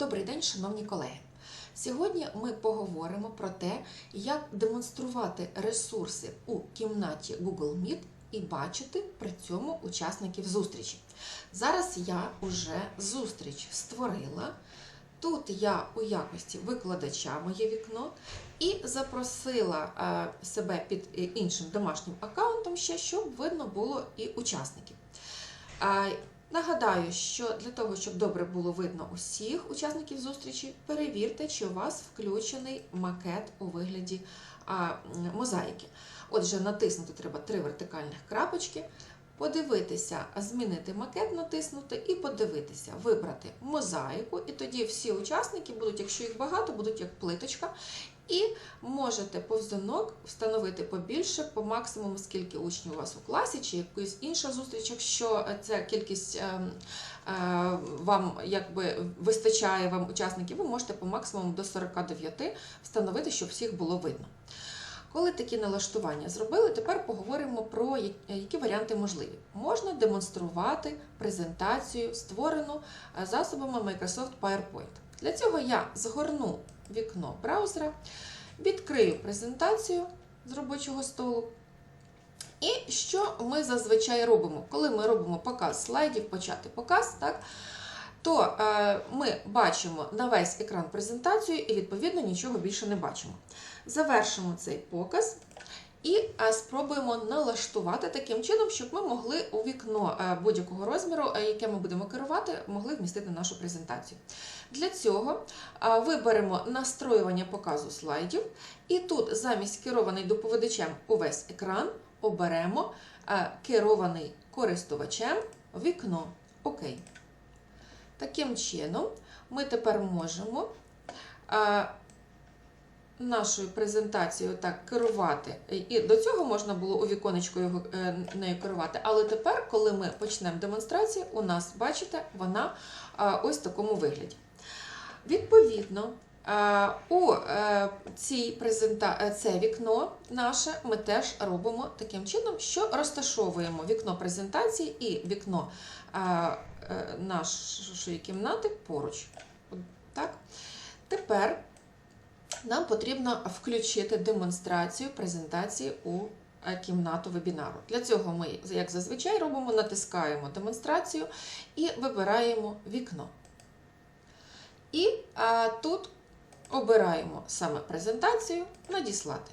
Добрий день, шановні колеги. Сьогодні ми поговоримо про те, як демонструвати ресурси у кімнаті Google Meet і бачити при цьому учасників зустрічі. Зараз я вже зустріч створила. Тут я у якості викладача моє вікно і запросила е, себе під е, іншим домашнім аккаунтом ще, щоб видно було і учасників. Нагадаю, що для того, щоб добре було видно усіх учасників зустрічі, перевірте, чи у вас включений макет у вигляді а, мозаїки. Отже, натиснути треба три вертикальних крапочки, подивитися, змінити макет, натиснути і подивитися, вибрати мозаїку, і тоді всі учасники будуть, якщо їх багато, будуть як плиточка. І можете повзунок встановити побільше, по максимуму, скільки учнів у вас у класі, чи якась інша зустріч, якщо ця кількість е, е, вам якби вистачає вам учасників, ви можете по максимуму до 49 встановити, щоб всіх було видно. Коли такі налаштування зробили, тепер поговоримо про які варіанти можливі. Можна демонструвати презентацію, створену е, засобами Microsoft PowerPoint. Для цього я згорну вікно браузера, відкрию презентацію з робочого столу. І що ми зазвичай робимо? Коли ми робимо показ слайдів, почати показ, так, то е, ми бачимо на весь екран презентацію і, відповідно, нічого більше не бачимо. Завершимо цей показ і е, спробуємо налаштувати таким чином, щоб ми могли у вікно е, будь-якого розміру, е, яке ми будемо керувати, могли вмістити нашу презентацію. Для цього виберемо настроювання показу слайдів, і тут замість керований доповідачем увесь екран оберемо керований користувачем вікно. Окей. Таким чином, ми тепер можемо нашою презентацією так керувати. І до цього можна було у віконечку його е, нею керувати. Але тепер, коли ми почнемо демонстрацію, у нас, бачите, вона ось в такому вигляді. Відповідно, у е, цій презента... е, це вікно наше ми теж робимо таким чином, що розташовуємо вікно презентації і вікно нашої кімнати поруч. Так? Тепер нам потрібно включити демонстрацію презентації у е, кімнату вебінару. Для цього ми, як зазвичай, робимо, натискаємо демонстрацію і вибираємо вікно. І а, тут обираємо саме презентацію надіслати.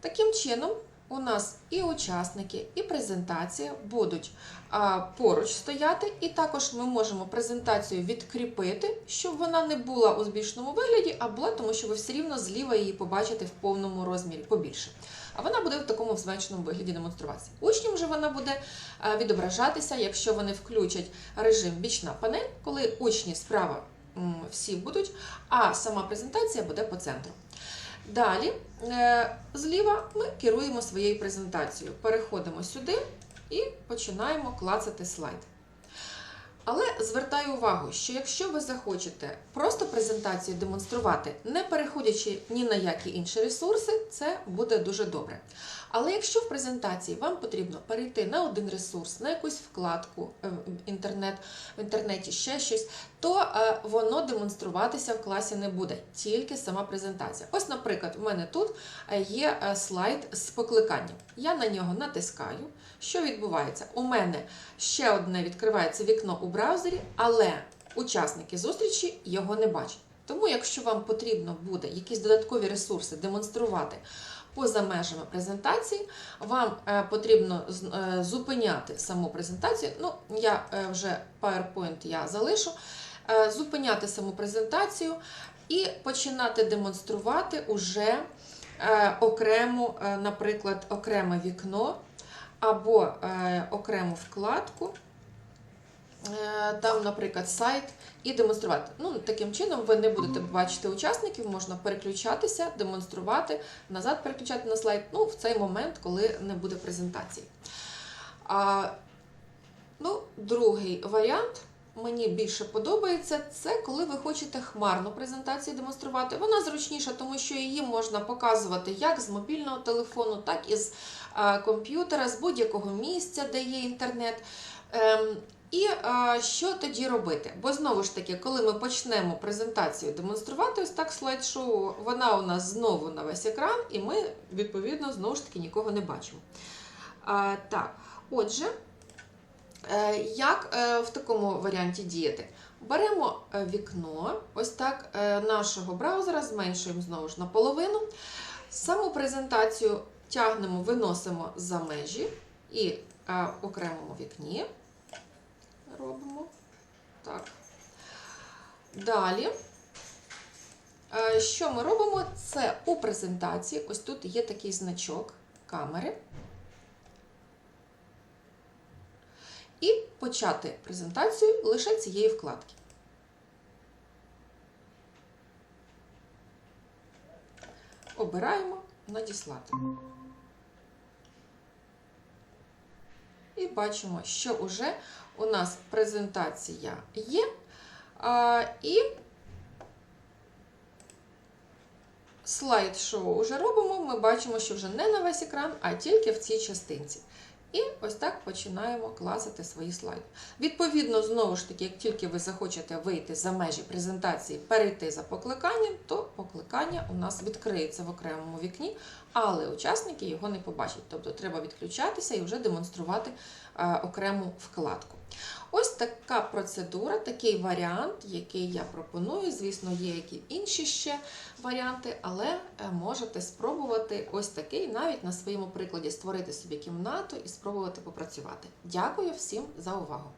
Таким чином, у нас і учасники, і презентація будуть а, поруч стояти, і також ми можемо презентацію відкріпити, щоб вона не була у збільшеному вигляді, а була, тому що ви все рівно зліва її побачите в повному розмірі побільше. А вона буде в такому зменшеному вигляді демонструватися. Учням же вона буде відображатися, якщо вони включать режим бічна панель, коли учні справа всі будуть, а сама презентація буде по центру. Далі, е, зліва ми керуємо своєю презентацією. Переходимо сюди і починаємо клацати слайд. Але звертаю увагу, що якщо ви захочете просто презентацію демонструвати, не переходячи ні на які інші ресурси, це буде дуже добре. Але якщо в презентації вам потрібно перейти на один ресурс, на якусь вкладку е, в інтернет, в інтернеті ще щось, то е, воно демонструватися в класі не буде, тільки сама презентація. Ось, наприклад, у мене тут е, є слайд з покликанням. Я на нього натискаю. Що відбувається? У мене ще одне відкривається вікно у браузері, але учасники зустрічі його не бачать. Тому, якщо вам потрібно буде якісь додаткові ресурси демонструвати поза межами презентації, вам е, потрібно е, зупиняти саму презентацію. Ну, я е, вже PowerPoint я залишу, зупиняти саму презентацію і починати демонструвати уже окрему, наприклад, окреме вікно або окрему вкладку. Е, Там, наприклад, сайт і демонструвати. Ну, таким чином ви не будете бачити учасників, можна переключатися, демонструвати, назад переключати на слайд, ну, в цей момент, коли не буде презентації. А, ну, другий варіант мені більше подобається, це коли ви хочете хмарну презентацію демонструвати. Вона зручніша, тому що її можна показувати як з мобільного телефону, так і з а, комп'ютера, з будь-якого місця, де є інтернет. І е, що тоді робити? Бо знову ж таки, коли ми почнемо презентацію демонструвати ось так слайд-шоу, вона у нас знову на весь екран, і ми, відповідно, знову ж таки нікого не бачимо. Е, так, отже, е, як в такому варіанті діяти? Беремо вікно, ось так нашого браузера, зменшуємо знову ж наполовину. Саму презентацію тягнемо, виносимо за межі і окремому вікні робимо. Так. Далі. Е, Що ми робимо? Це у презентації. Ось тут є такий значок камери. І почати презентацію лише цієї вкладки. Обираємо надіслати. І бачимо, що вже у нас презентація є. І слайд-шоу вже робимо. Ми бачимо, що вже не на весь екран, а тільки в цій частинці. І ось так починаємо класити свої слайди. Відповідно, знову ж таки, як тільки ви захочете вийти за межі презентації, перейти за покликанням, то покликання у нас відкриється в окремому вікні, але учасники його не побачать. Тобто треба відключатися і вже демонструвати е, окрему вкладку. Ось така процедура, такий варіант, який я пропоную. Звісно, є які інші ще варіанти, але е, можете спробувати ось такий, навіть на своєму прикладі створити собі кімнату і спробувати попрацювати. Дякую всім за увагу!